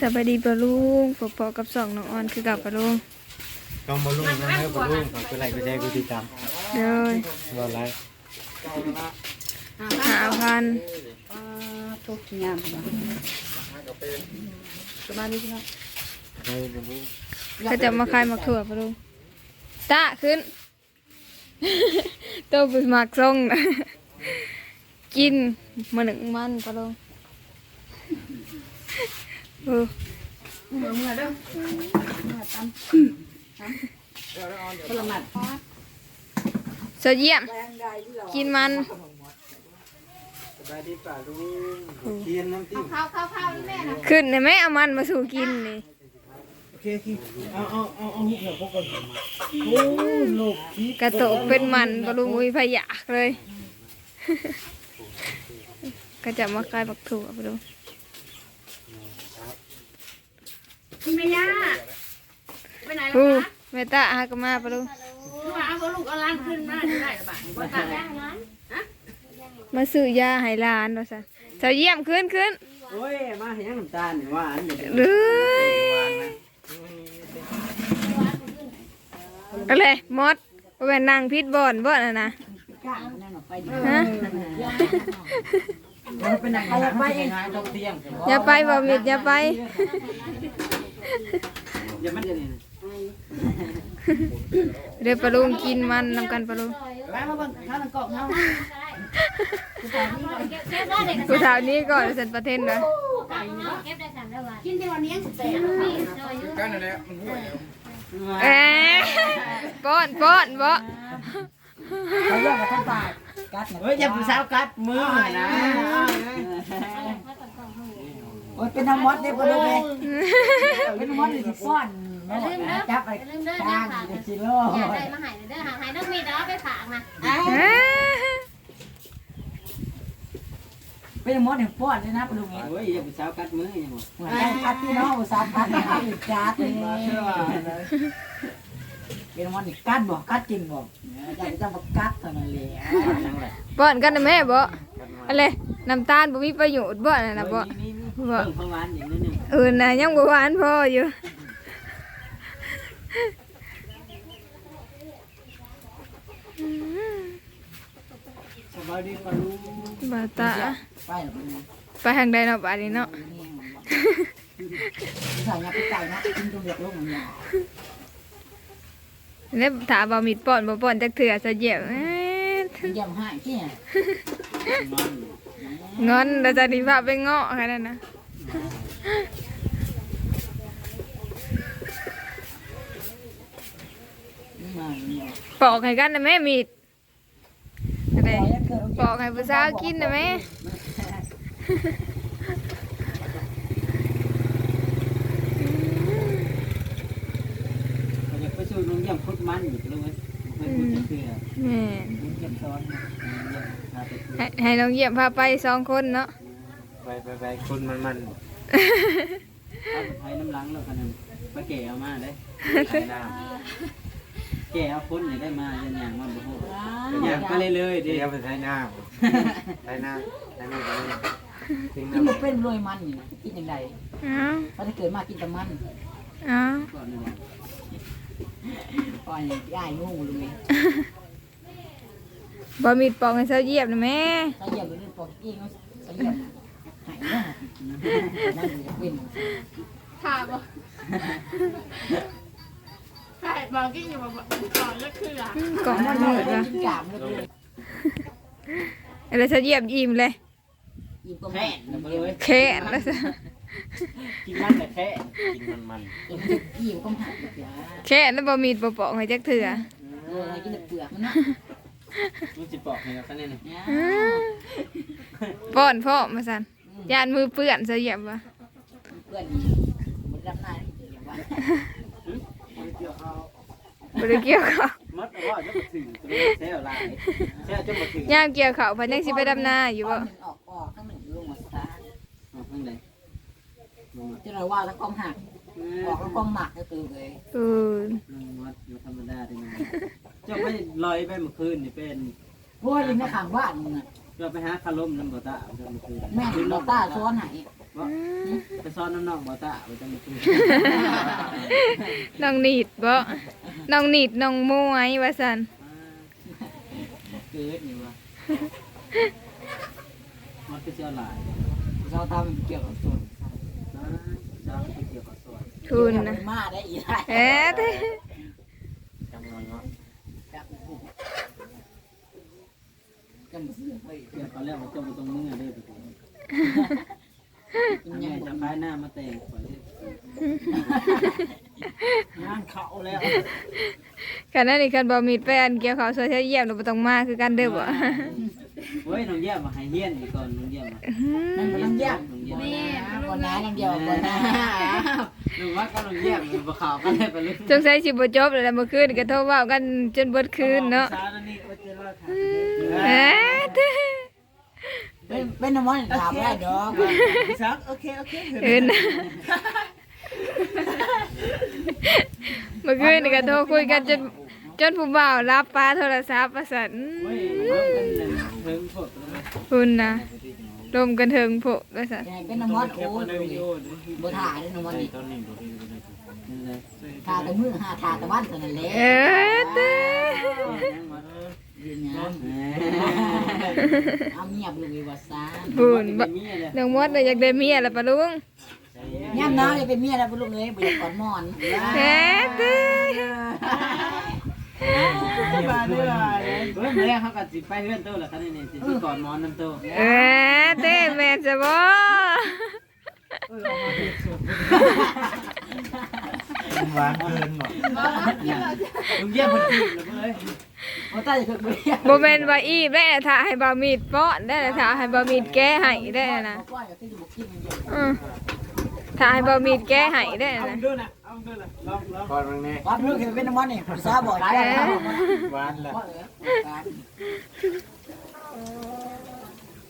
สวัสดีปะลุงปอปอกับสองน้องออนคือกับปะลุงต้องมาลุ่งนะให้บอลุ่งเขาเป็นไรก็ใจกูติดตามเด้อรอไรหาพันทุกงามสบายดีครับให้บอลุ่งก็จะมาขายหมักถั่วปะลุงตะขึ้นโตวบุหมักทรงนะกินมาหนึ่งมันปะลุง เออเมื่อเมื่อเด้อเมื่อตำผลไม้เสยเยี่ยมกินมันสบายดีป่าลุงกินน้ำติ้มข้าวข้าวข้าวนี่แม่นะขึ้นได้ไหมเอามันมาสู่กินนี่โอเคโอเคเอาเอาเอาเอาหุบหัวพวกกันโอ้โลกคิดกระโตกเป็นมันปะลุงอุ้ยพะยากเลย ก็จะมาขายหมักถั่วปะ ลุงแม่ย่าไปไหนอู้ล่ะคะแม่ตาหากนมาปะลุงลูกเอาลูกเอาล้านขึ้นมาจะได้หรือเปล่าบ่ตาย่างล้านมาซื้อยาให้หลานว่าซั่นเจ้าเยี่ยมขึ้นขึ้นโอ้ยมาเห็นน้ำตาลนี่หวานนี่เลยอะไรมดบ่แม่นนั่งพิษบ่อนบ่น่ะนะก้างนั่นออกไปดิฮะเราเป็นอะไรไปเองตรงเตียงอย่าไปบ่มิดอย่าไป อย่ามันจะนี่เดี๋ยวปลาลุงกินมันนำกันปลาลุงไปมาเบิ่งข้าวนังกอกเฮาผู้สาวนี้ก่อนเสร็จประเทศนะกินที่วันนี้ยังแต่กันอะไรมันห่วยเอ๊ะป้อนป้อนบ่เขาเรียกว่าท่านปากกัดเฮ้ยอย่าผู้สาวกัดมือนะ โอ้ยเป็นน้ำมดได้บ่ได้แม่เป็นมดสิฟ้อนจับไปลืมเด้อก้านะงค่ะเป็นกิโลอยากได้มาหายเด้อหาหายน้องมีดเอาไปฝากนะเอ๊ะเป็นมดเนี่ยฟ้อนเลยนะปลุงเองเฮ้ยอย่าผู้สาวกัดมือนี่หมดเหมือนกันคัดที่น้องอุตสาหกรรมอีกจัดเลยเป็นมดนี่กัดบ่กัดจริงบ่อยากจะมากัดเท่านั้นเลยทั้งแหละป้อนกันนะแม่บ่อะไรน้ำตาลบ่มีประโยชน์บ่น่ะนะบ่ นี่นี่ บ่เพิ่งพหวานอย่างนี้นึงเออน่ะยังบ่หวานพออยู่ สบายดีป่าลุงบ่ตาไปหรอกนี่ไปทางใดเนาะบาดนี้เนาะใส่ยาไปไก่นะกินจนเดือดร้อนเนี่ยแล้วถามบ่มีดป้อนบ่ป้อนจักเถื่อซะเยี่ยมเอ๊ะเยี่ยมให้ที่เนี่ยนอน งอนแล้วจะนี่พาไปเงาะแค่นั้นนะมาเนี่ย ปอกให้กันนะแม่มีดอะไรปอกให้ผู้สาวกินนะแม่เราจะไปสู่โรงเยี่ยมพุทธมันอยู่เลยไม่พูดจะเชื่อแม่เยี่ยมซ้อนให้ให้น้องเยี่ยมพาไปสองคนเนาะ ไปไปไปคนมันมันเอาไปน้ำล้างแล้วกันนึงไปแก่เอามาได้ใส่น้แก่เอาคนนี่ได้มาอย่างอย่างมาบุกอย่างไปเลยเลยำดิเดี๋ยวไปใส่น้ำใส่น้ำใส่น้ำไปทิ้งกินน้ำมันเป็นรวยมันอยู่กินยังไงเอ้าพอจะเกิดมากินแต่มันเอ้าก่อนนี่ก่อนย่ายงูเลยบ่มีดปอกให้เสาวเยียบนะแม่ถ้าเยี่ยมหรือปอกกิ้งก็เยี่ยม หายนะนั่นจะเป็นค่ะบ่ใช่บอกกิ้งอยู่บอกก่อนแล้วคืออะกล่องมันมืดละกินกามเลยอะไรเสาวเยียบอิ่มเลยอิ่มก็แค่แม่ไปเลยแค่แล้วซะกินมันแต่แค่กินมันมันอิ่มก็หายแค่แล้วบ่มีดบ่ปอกให้จักเถื่อเออกินแต่เปลือกมันนะมันจะปอกให้เราคะแนนอ้าป้อนพ่อมาสั่น ยานมือเปื้อนเสาวเยียบว่ะเพื่อนมันรับหน้าอย่างว่าบ่ได้เกี่ยวเขามัดว่าจะถึงตัวแซ่ลายแซ่จะมาถึงยามเกี่ยวเขาเพิ่นยังสิไปดำนาอยู่บ่มันออกออกถ้ามันลงมาซะข้างในที่เราว่าแล้วกองหักออกแล้วกองหมักก็คือเลยเออมัดอยู่ธรรมดาได้ไงจะไปลอยไปเมื่อคืนนี่เป็นพวกยิงในขังบ้านมึงอะ จะไปหาคาร่มน้ำบ่ตาเมื่อคืนแม่เราต้าซ้อนไหนมบ่ไปซ้อนน้องๆบ่ตาไปจังซี่น้องนีดบ่น้องนีดน้องมวยว่าซั่นเกิดนี่วะมันก็เสียหลายเราทำเกี่ยวกับส่วนนะจ้างไปเกี่ยวกับสวนทุนนะมาได้อีกได้เอ๊ะเด้ จำนวนเนาะ กันเสือไปเกี่ยวกับแล้วมันจะมาตรงมือได้ไปถึงยังไงจะพายหน้ามาแต่งขอยงานเขาแล้วคันนั้นนี่คันบ่มีแฟนเกี่ยวเขาวซเที่ยวเยี่ยมหนูบ่ต้องมาคือกันเด้อบ่เฮ้ยน้องเยี่ยมมาให้เฮียนอีกก่อนน้องเยี่ยมมานั่นก็ต้องยากน้องเยี่ยมนี่บนน้าอย่างเดียวบนน้าหนูว่าก็น้องเยี่ยมมันบ่ข่าวกันได้ไปเลยสงสัยสิบ่จบแล้วล่ะเมื่อคืนก็โทรเว้ากันจนเบิดคืนเนาะ สารนี่ก็จะรอดค่ะ เอ๊ะเด้เป็นเป็นน้ำมันถามได้ดอกซักโอเคโอเคเอิ้นเมื่อคืนนี่ก็โทรคุยกันจนจนผู้บ่าวรับปลาโทรศัพท์ว่าซั่นเฮ้ยมันเป็นเพิ่งพดแล้วคุณนะรวมกันเถิงโพว่าซั่นเป็นน้ำมันโอ้โอบถ่ายได้น้ำมันนี่ต้นนี้ดูดีดูดีนี่เลยทาแต่มือหาทาแต่วันเท่านั้นแหละเอ๊ะเด้ ยังมายืนนะเอาเงียบเลยว่าซ่าบุญบ่บ่มีเลยน้องมดน่ะอยากได้เมียแล้วปะลุงย่ำน้าเลยเป็นเมียแล้วเป็นลูกเลยบ่อยากกอดมอนเอ๊ะเด้มาเรื่อยเฮ้ยเมื่อเขาก็สิไปเฮือนโตแล้วคันนี้สิสิก่อนมอนน้ำโตเอ๊ะเด้แม่นจะบ่ หวานเกินหมดลุงเยี่ยมคนจีบเลยเขาใต้จะเกิดเบี้ยบ่แม่นว่าอีแม่ถ้าให้บ่าวมีดป้อนได้ถ้าให้บ่าวมีดแก้ให้ได้นะเขาป้อนกับที่จะบุกกินมันเยอะอือถ้าให้บ่าวมีดแก้ให้ได้เอานะดูนะเอาดูนะลองลองก่อนมึงนี่วัดเพื่อเห็นเป็นน้ำมันนี่ภาษาบ่ได้หวานแหละว่าเออ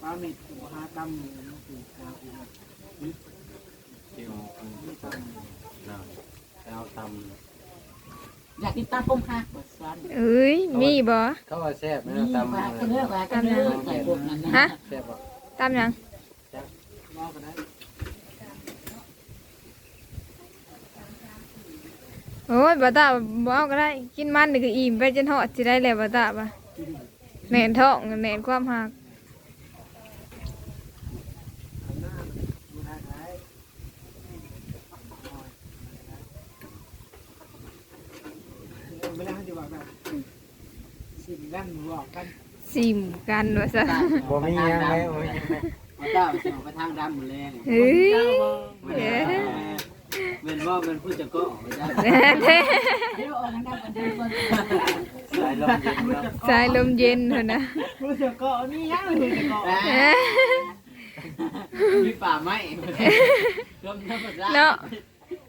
ปลาหมึกหาตำอยู่นะคือข้าวอีก เอาตอยากกินตาต้มค่ะภาษาเอ้ยมีบ่ำเขาว่าแซ่บนี่ปลากันเนื้อปลากันเนื้อใส่พวกนั้นนะฮะแซ่บบ่ตามหยังลองก็ได้โอ้ยบ่ตาบ่เอาก็ได้ กินมันนี่ก็อิ่มไปจนฮอดสิได้แล้วบ่ตาบ่ะแน่นท้องแน่นความหัก เวลาที่ว่าแบบสิ่งกันบอกกันซิมกันว่าซั่นบ่มียังไงบ่มียังไงมาต้าสิไปทางดำหมดเลยเฮ้ยเด้เป็นว่าเป็นผู้จัดก็ออกไปได้เด้เด้เดี๋ยวเอาน้ำกันเดินก่อนสายลมเย็นเนาะสายลมเย็นพุ่นนะรู้จักก็นี่ยังรู้จักก็เอ๊ะมีป่าไม้ลมธรรมชาติเนาะ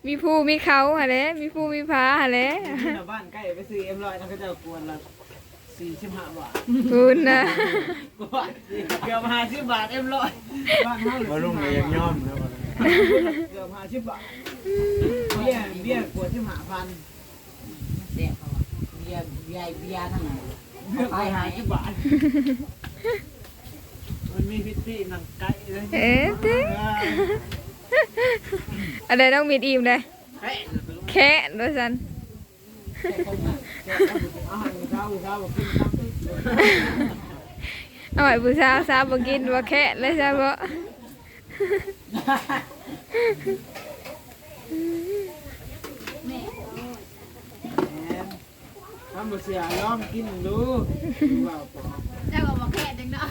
มีภูมีเขาหะแหละมีภูมีผาหะแหละที่บ้านใกล้ไปซื้อเอ็มร้อยนะก็จะกวนละสี่สิบห้าบาทคุณนะกว่าเกือบห้าสิบบาทเอ็มร้อยบ้านเฮาหรือว่าลุงก็ยังย่อมนะว่าเกือบห้าสิบบาทเบี้ยเบี้ยกว่าสิบห้าพันเสียเขาเบียร์เบียร์เบียร์ทั้งนั้นเบี้ยกว่าห้าสิบบาทมันมีพิธีหนังไก่เลยเอ๊ะเด้อะไรต้องมีดอิ่มเลยเฮ้ยแค่ด้วยสันอาหารเช้าเช้าบอกกินครับเอาไว้ผู้สาวสาวบ่กินบ่แค่เลยซะบ่ทำมาเสียยอมกินดูว่าปอเจ้าก็บอกแค่จังเนาะ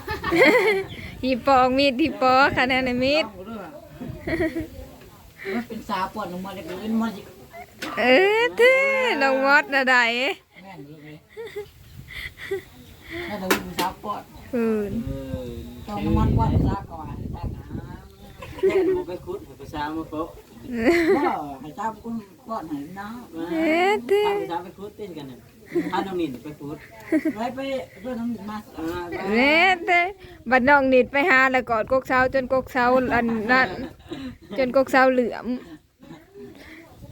หีปอกมีดหีปอกคะแนนในมีดต้องรู้ว่า มันเป็นสาวปวดลงมาเลยเป็นมันสิเอ๊ะเด้น้องมดน่ะได้แม่นเลยแม่ต้องเป็นสาวปวดคุณเออต้องน้ำมันปวดซะก่อนซะนะแค่บ่ไปคุดไปซ้ำมาโป๊ะก็ให้สาวคุณปวดให้นะเอ๊ะเด้ถ้าไปซ้ำไปคุดเต้นกันน่ะถ้าน้องนี่ไปคุดไปไปด้วยน้ำมาอ่าเอ๊ะเด้บัดน้องนิดไปหาแล้วกอดกกเซาจนกกเซาอันนั้น จนกกเศร้าเหลือม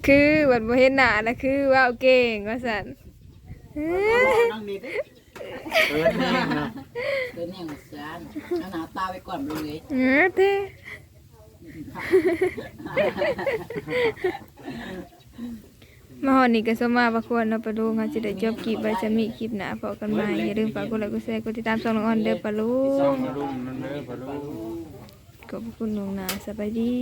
คือวัดบ่เห็นหน้านะคือว่าเอเก่งว่าสันเออเนี่ยเออแม่งนนแห้นาหนาตาไปก่อนไปเลยเออเท่มาหอดนี่ก็สมมาประควรเราไปะลุงานจะได้จบคลิปไว้จะมีคลิปหนาพอกันมาอย่าลืมฝากกดไลค์กดแชร์กดติดตามช่องน้ออนเด้อปะลุง สองมารุมนั่นเด้อพะลุง ขอบคุณน้องนาสบายดี